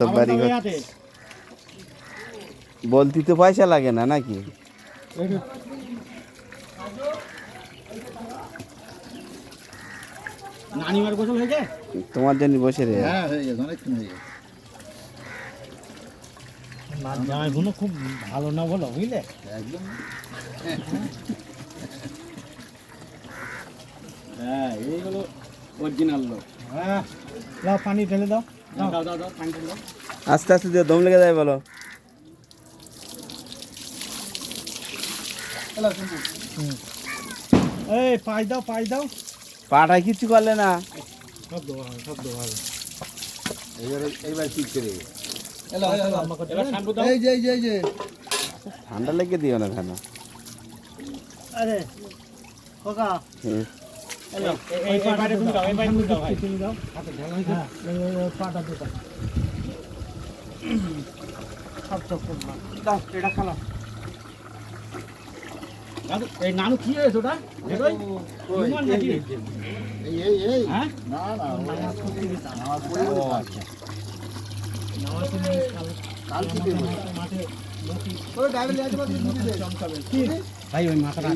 তো বাড়ি বলতে তো পয়সা লাগে না নাকি? তোমার জন্য বসে রে। হ্যাঁ খুব ভালো না বলো বুঝলে? একদম। হ্যাঁ এইগুলো অরিজিনাল লোক। হ্যাঁ। পানি ঢেলে দাও। আস্তে আস্তে দিয়ে দম লেগে যায় বলো। এই পাই দাও পাই দাও। পাটায় কিচ্ছু করলে না। সব দেওয়া হবে সব দেওয়া হবে। এইবার এইবার ঠিক করে এবার শ্যাম্পু দাও। এই যে এই যে এই যে। ঠান্ডা লেগে দিও না কেন? আরে এই নানু কি হয়েছে ওটা? হ্যাঁ? না না ভাই ওই মাথাটা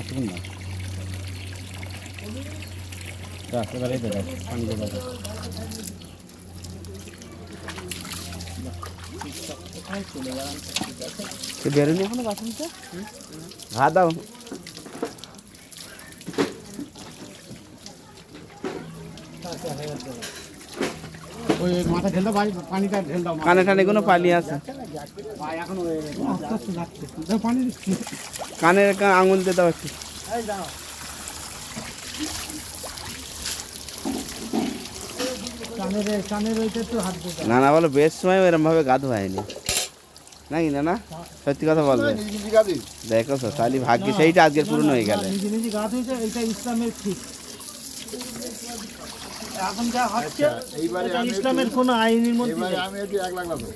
আসুন পানি বেরোনি এখনও বাসনটা ঘা দাও মাথা ঢেল দাও পানিটা ঢেল দাও কানে টানে কোনো পালিয়ে আছে? কানের আঙুল দিয়ে দাও একটু না না বলো বেশ সময় এরম ভাবে গা ধোয়ায়নি। নাকি না না সত্যি কথা বলবে দেখো তো তাহলে ভাগ্য সেইটা আজকের পূরণ হয়ে গেলে। ইসলামের ঠিক। এখন যা হচ্ছে আমি ইসলামের কোনো আইনের মধ্যে আমি এক লাখ লাগবো